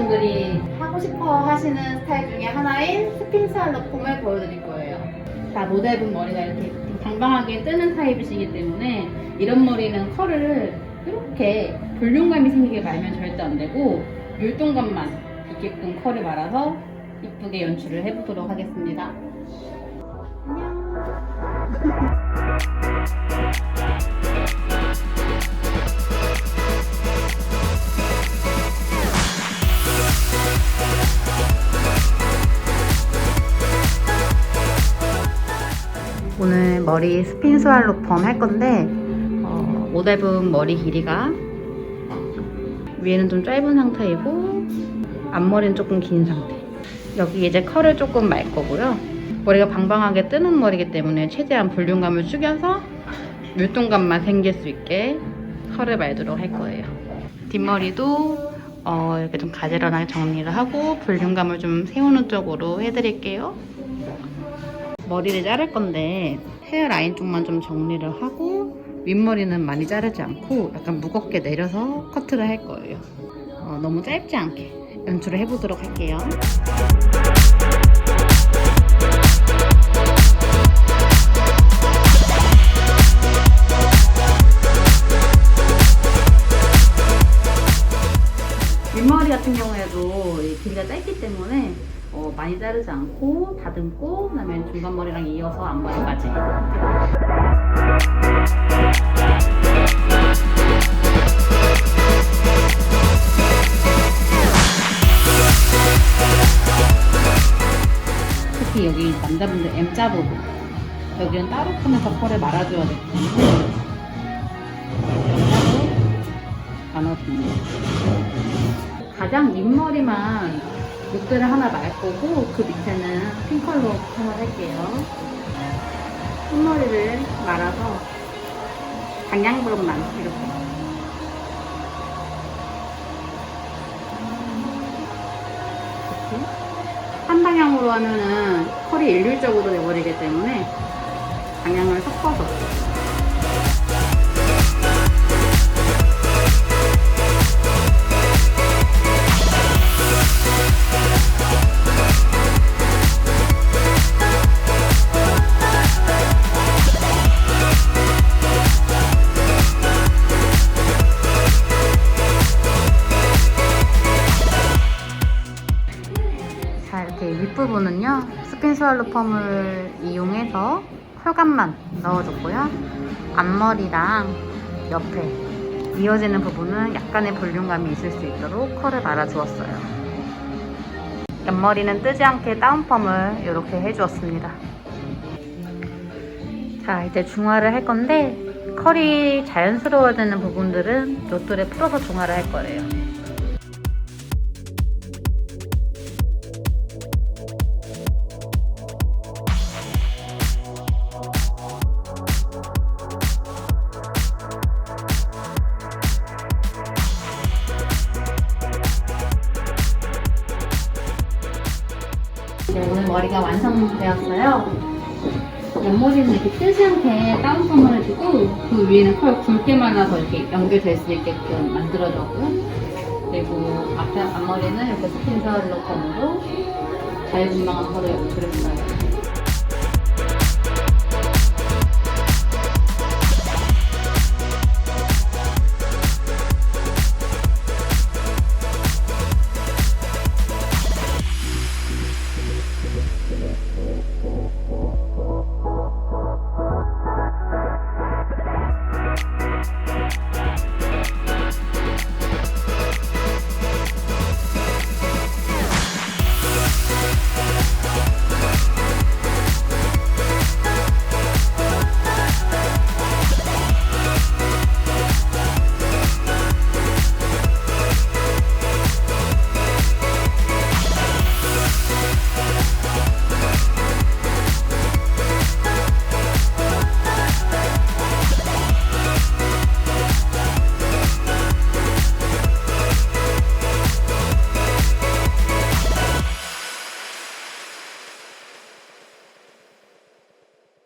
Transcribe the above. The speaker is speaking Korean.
남자분들이 하고 싶어 하시는 스타일 중에 하나인 스핀스알 러폼을 보여드릴 거예요. 다 모델분 머리가 이렇게 좀 방방하게 뜨는 타입이시기 때문에 이런 머리는 컬을 이렇게 볼륨감이 생기게 말면 절대 안 되고 율동감만 있게끔 컬을 말아서 이쁘게 연출을 해보도록 하겠습니다. 안녕. 머리 스핀 스왈로 펌 할 건데 어, 모델분 머리 길이가 위에는 좀 짧은 상태이고 앞머리는 조금 긴 상태. 여기 이제 컬을 조금 말 거고요. 머리가 방방하게 뜨는 머리이기 때문에 최대한 볼륨감을 죽여서 율동감만 생길 수 있게 컬을 말도록 할 거예요. 뒷머리도 어, 이렇게 좀 가지런하게 정리를 하고 볼륨감을 좀 세우는 쪽으로 해드릴게요. 머리를 자를 건데 헤어라인 쪽만 좀 정리를 하고 윗머리는 많이 자르지 않고 약간 무겁게 내려서 커트를 할 거예요. 어, 너무 짧지 않게 연출을 해보도록 할게요. 윗머리 같은 경우에도 이 길이가 짧기 때문에 어, 많이 자르지 않고 다듬고 그다음에 중간 머리랑 이어서 앞머리까지. 특히 여기 남자분들 M자 부분 여기는 따로 푸면서 펄을 말아줘야 되기 때문에 따로 나눠줍니다. 가장 윗머리만 목대를 하나 말 거고 그 밑에는 핑컬로 펌을 할게요. 흰머리를 말아서 방향으로만 이렇게 이렇게 한 방향으로 하면은 컬이 일률적으로 돼버리기 때문에 방향을 섞어서 자 이렇게 윗부분은요 스핀 스왈로 펌을 이용해서 컬감만 넣어줬고요. 앞머리랑 옆에 이어지는 부분은 약간의 볼륨감이 있을 수 있도록 컬을 말아주었어요. 옆머리는 뜨지 않게 다운펌을 이렇게 해주었습니다. 자 이제 중화를 할 건데 컬이 자연스러워지는 부분들은 로또를 풀어서 중화를 할 거예요 머리가 완성되었어요. 옆머리는 이렇게 뜨지 않게 다운펌을 해주고 그 위에는 컬 굵게 말라서 이렇게 연결될 수 있게끔 만들어줬고요. 그리고 앞에 앞머리는 이렇게 스킨 스와일러 펌으로 자유분방한 컬을 연출했어요.